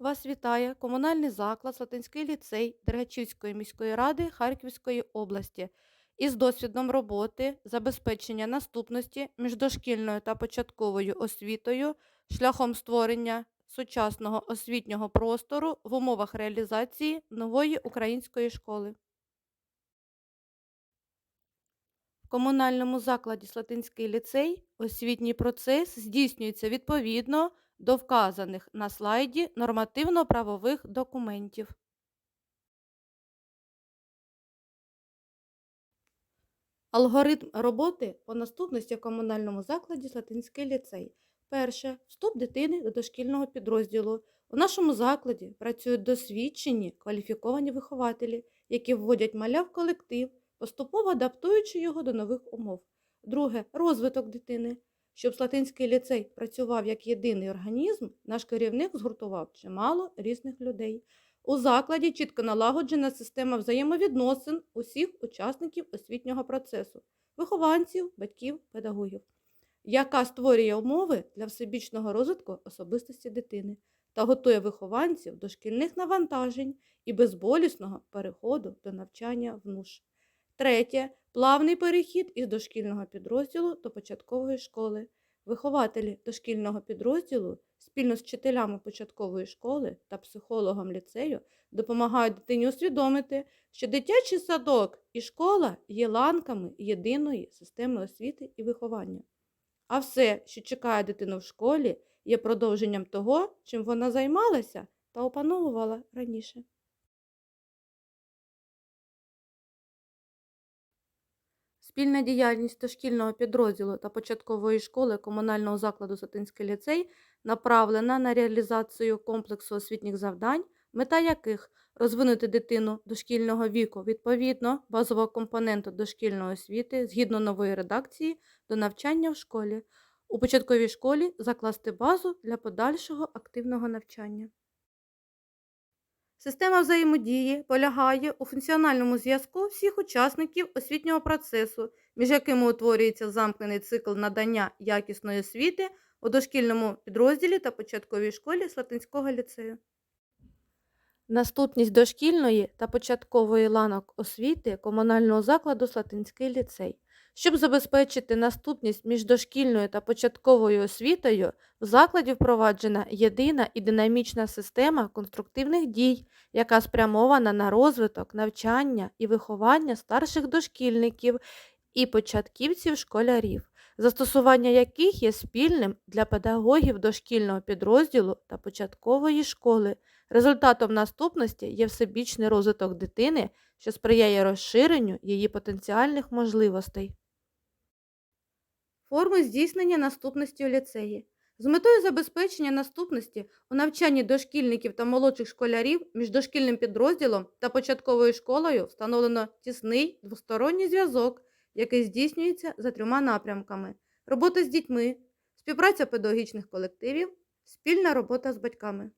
Вас вітає комунальний заклад Слатинський ліцей Дергачівської міської ради Харківської області із досвідом роботи забезпечення наступності між дошкільною та початковою освітою шляхом створення сучасного освітнього простору в умовах реалізації нової української школи. Комунальному закладі Слатинський ліцей освітній процес здійснюється відповідно до вказаних на слайді нормативно-правових документів. Алгоритм роботи по наступності в комунальному закладі Слатинський ліцей. Перше вступ дитини до дошкільного підрозділу. У нашому закладі працюють досвідчені кваліфіковані вихователі, які вводять маля в колектив, поступово адаптуючи його до нових умов. Друге розвиток дитини. Щоб Слатинський ліцей працював як єдиний організм, наш керівник згуртував чимало різних людей. У закладі чітко налагоджена система взаємовідносин усіх учасників освітнього процесу вихованців, батьків, педагогів, яка створює умови для всебічного розвитку особистості дитини та готує вихованців до шкільних навантажень і безболісного переходу до навчання в НУШ. Третє плавний перехід із дошкільного підрозділу до початкової школи. Вихователі дошкільного підрозділу спільно з вчителями початкової школи та психологом ліцею допомагають дитині усвідомити, що дитячий садок і школа є ланками єдиної системи освіти і виховання. А все, що чекає дитину в школі, є продовженням того, чим вона займалася та опановувала раніше. Спільна діяльність дошкільного підрозділу та початкової школи комунального закладу Сатинський ліцей направлена на реалізацію комплексу освітніх завдань, мета яких розвинути дитину дошкільного віку відповідно базового компоненту дошкільної освіти згідно нової редакції до навчання в школі, у початковій школі закласти базу для подальшого активного навчання. Система взаємодії полягає у функціональному зв'язку всіх учасників освітнього процесу, між якими утворюється замкнений цикл надання якісної освіти у дошкільному підрозділі та початковій школі Слатинського ліцею. Наступність дошкільної та початкової ланок освіти комунального закладу Слатинський ліцей. Щоб забезпечити наступність між дошкільною та початковою освітою, в закладі впроваджена єдина і динамічна система конструктивних дій, яка спрямована на розвиток, навчання і виховання старших дошкільників і початківців школярів, застосування яких є спільним для педагогів дошкільного підрозділу та початкової школи. Результатом наступності є всебічний розвиток дитини, що сприяє розширенню її потенціальних можливостей. Форми здійснення наступності у ліцеї. З метою забезпечення наступності у навчанні дошкільників та молодших школярів між дошкільним підрозділом та початковою школою встановлено тісний двосторонній зв'язок, який здійснюється за трьома напрямками: робота з дітьми, співпраця педагогічних колективів, спільна робота з батьками.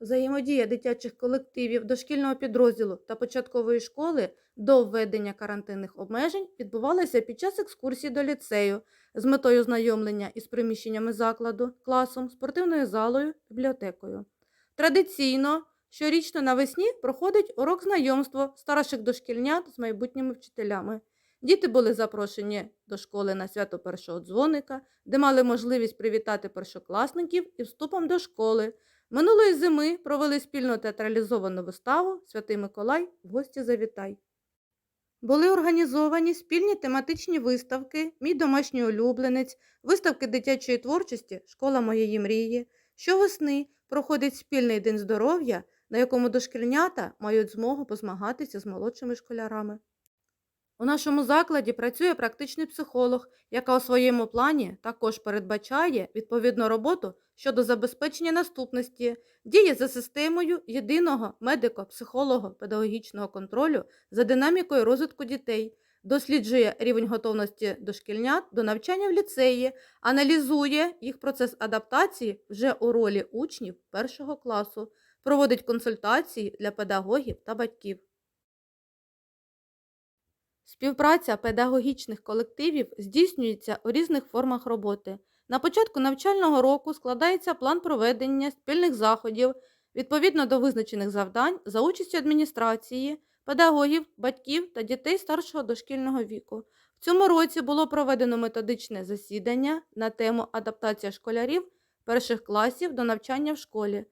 Взаємодія дитячих колективів дошкільного підрозділу та початкової школи до введення карантинних обмежень відбувалася під час екскурсії до ліцею з метою знайомлення із приміщеннями закладу, класом, спортивною залою, бібліотекою. Традиційно щорічно навесні проходить урок знайомства старших дошкільнят з майбутніми вчителями. Діти були запрошені до школи на свято першого дзвоника, де мали можливість привітати першокласників і вступом до школи. Минулої зими провели спільну театралізовану виставу Святий Миколай в гості завітай. Були організовані спільні тематичні виставки Мій домашній улюбленець, виставки дитячої творчості Школа моєї мрії. Щовесни проходить спільний день здоров'я, на якому дошкільнята мають змогу позмагатися з молодшими школярами. У нашому закладі працює практичний психолог, яка у своєму плані також передбачає відповідну роботу щодо забезпечення наступності, діє за системою єдиного медико-психолого-педагогічного контролю за динамікою розвитку дітей, досліджує рівень готовності дошкільнят до навчання в ліцеї, аналізує їх процес адаптації вже у ролі учнів першого класу, проводить консультації для педагогів та батьків. Співпраця педагогічних колективів здійснюється у різних формах роботи. На початку навчального року складається план проведення спільних заходів відповідно до визначених завдань за участю адміністрації, педагогів, батьків та дітей старшого дошкільного віку. В цьому році було проведено методичне засідання на тему адаптація школярів перших класів до навчання в школі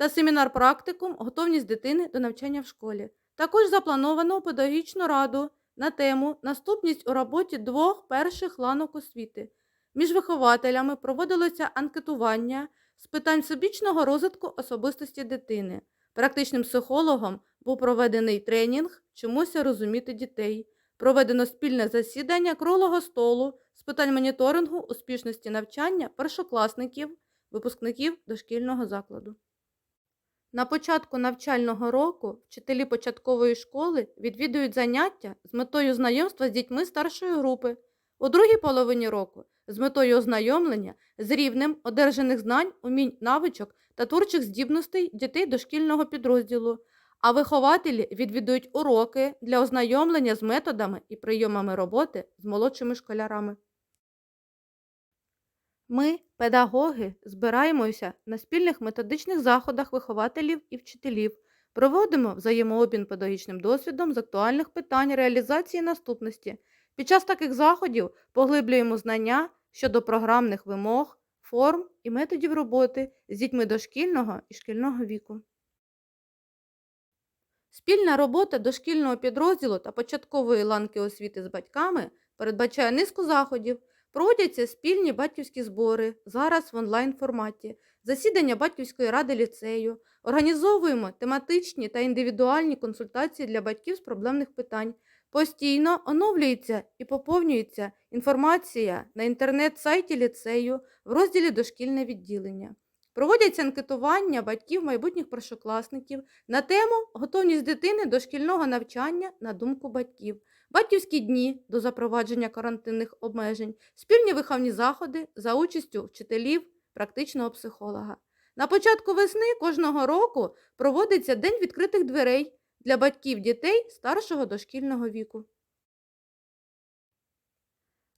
та семінар практикум Готовність дитини до навчання в школі. Також заплановано педагогічну раду на тему Наступність у роботі двох перших ланок освіти. Між вихователями проводилося анкетування з питань всебічного розвитку особистості дитини. Практичним психологом був проведений тренінг Чомуся розуміти дітей. Проведено спільне засідання круглого столу з питань моніторингу успішності навчання першокласників, випускників дошкільного закладу. На початку навчального року вчителі початкової школи відвідують заняття з метою знайомства з дітьми старшої групи. У другій половині року з метою ознайомлення з рівнем одержаних знань, умінь, навичок та творчих здібностей дітей дошкільного підрозділу, а вихователі відвідують уроки для ознайомлення з методами і прийомами роботи з молодшими школярами. Ми, педагоги, збираємося на спільних методичних заходах вихователів і вчителів, проводимо взаємообмін педагогічним досвідом з актуальних питань реалізації наступності. Під час таких заходів поглиблюємо знання щодо програмних вимог, форм і методів роботи з дітьми дошкільного і шкільного віку. Спільна робота дошкільного підрозділу та початкової ланки освіти з батьками передбачає низку заходів. Проводяться спільні батьківські збори, зараз в онлайн форматі, засідання батьківської ради ліцею, організовуємо тематичні та індивідуальні консультації для батьків з проблемних питань. Постійно оновлюється і поповнюється інформація на інтернет-сайті ліцею в розділі Дошкільне відділення. Проводяться анкетування батьків майбутніх першокласників на тему Готовність дитини до шкільного навчання на думку батьків, батьківські дні до запровадження карантинних обмежень, спільні виховні заходи за участю вчителів, практичного психолога. На початку весни кожного року проводиться День відкритих дверей для батьків дітей старшого дошкільного віку.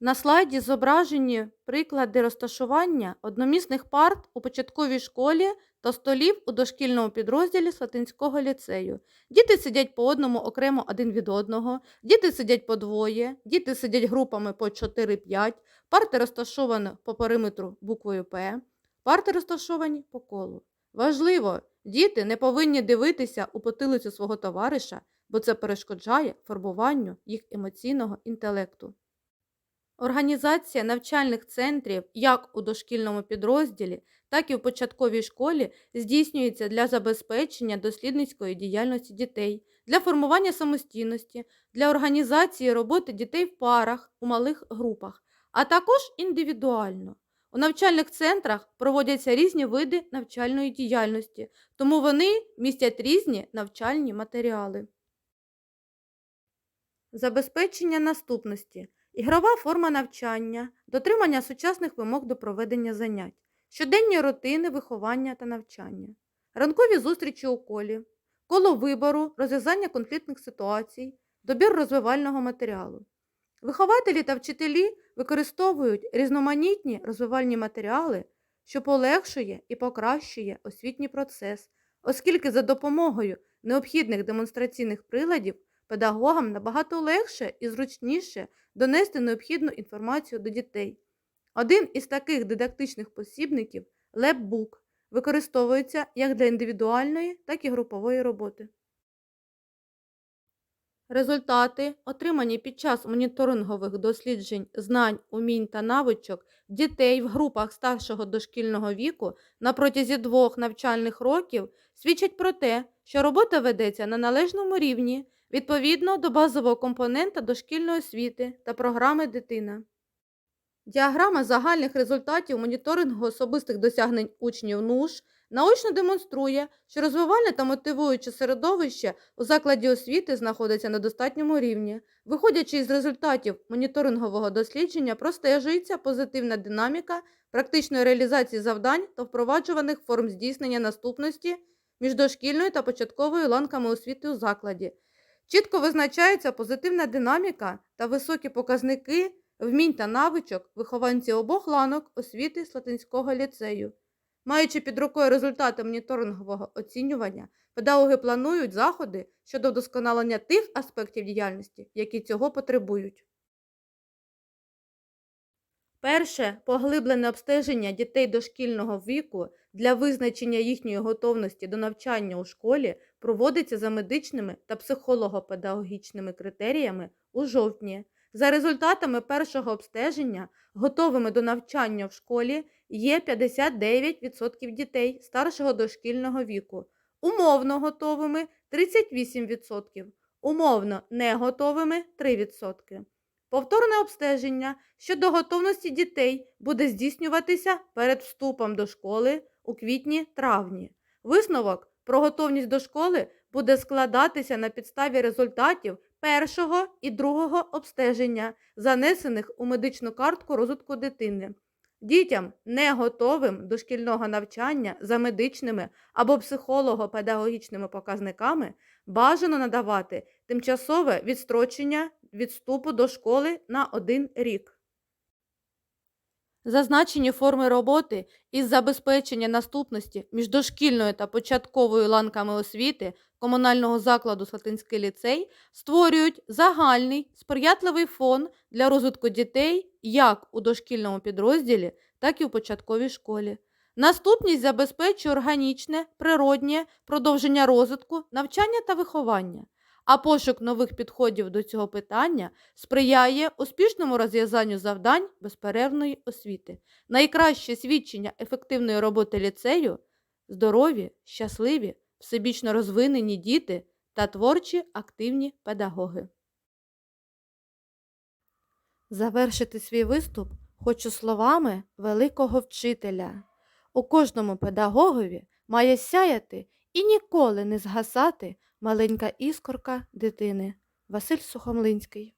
На слайді зображені приклади розташування одномісних парт у початковій школі та столів у дошкільному підрозділі Слатинського ліцею. Діти сидять по одному окремо один від одного, діти сидять по двоє, діти сидять групами по 4-5, парти розташовані по периметру буквою П, парти розташовані по колу. Важливо, діти не повинні дивитися у потилицю свого товариша, бо це перешкоджає формуванню їх емоційного інтелекту. Організація навчальних центрів як у дошкільному підрозділі, так і в початковій школі здійснюється для забезпечення дослідницької діяльності дітей, для формування самостійності, для організації роботи дітей в парах у малих групах, а також індивідуально. У навчальних центрах проводяться різні види навчальної діяльності, тому вони містять різні навчальні матеріали. Забезпечення наступності. Ігрова форма навчання, дотримання сучасних вимог до проведення занять, щоденні рутини виховання та навчання, ранкові зустрічі у колі, коло вибору, розв'язання конфліктних ситуацій, добір розвивального матеріалу. Вихователі та вчителі використовують різноманітні розвивальні матеріали, що полегшує і покращує освітній процес, оскільки за допомогою необхідних демонстраційних приладів педагогам набагато легше і зручніше донести необхідну інформацію до дітей. Один із таких дидактичних посібників лепбук використовується як для індивідуальної, так і групової роботи. Результати, отримані під час моніторингових досліджень знань, умінь та навичок дітей в групах старшого дошкільного віку на протязі двох навчальних років, свідчать про те, що робота ведеться на належному рівні відповідно до базового компонента дошкільної освіти та програми дитина. Діаграма загальних результатів моніторингу особистих досягнень учнів НУШ наочно демонструє, що розвивальне та мотивуюче середовище у закладі освіти знаходиться на достатньому рівні. Виходячи із результатів моніторингового дослідження, простежується позитивна динаміка практичної реалізації завдань та впроваджуваних форм здійснення наступності між дошкільною та початковою ланками освіти у закладі. Чітко визначається позитивна динаміка та високі показники вмінь та навичок вихованці обох ланок освіти Слатинського ліцею. Маючи під рукою результати моніторингового оцінювання, педагоги планують заходи щодо вдосконалення тих аспектів діяльності, які цього потребують. Перше поглиблене обстеження дітей дошкільного віку для визначення їхньої готовності до навчання у школі проводиться за медичними та психолого-педагогічними критеріями у жовтні. За результатами першого обстеження готовими до навчання в школі є 59% дітей старшого дошкільного віку, умовно готовими 38%, умовно не готовими 3%. Повторне обстеження щодо готовності дітей буде здійснюватися перед вступом до школи у квітні-травні. Висновок про готовність до школи буде складатися на підставі результатів першого і другого обстеження, занесених у медичну картку розвитку дитини. Дітям, не готовим до шкільного навчання за медичними або психолого-педагогічними показниками, бажано надавати тимчасове відстрочення відступу до школи на один рік. Зазначені форми роботи із забезпечення наступності між дошкільною та початковою ланками освіти комунального закладу Слатинський ліцей створюють загальний сприятливий фон для розвитку дітей як у дошкільному підрозділі, так і у початковій школі. Наступність забезпечує органічне, природнє продовження розвитку, навчання та виховання. А пошук нових підходів до цього питання сприяє успішному розв'язанню завдань безперервної освіти. Найкраще свідчення ефективної роботи ліцею здорові, щасливі, всебічно розвинені діти та творчі активні педагоги. Завершити свій виступ хочу словами великого вчителя. У кожному педагогові має сяяти і ніколи не згасати маленька іскорка дитини. Василь Сухомлинський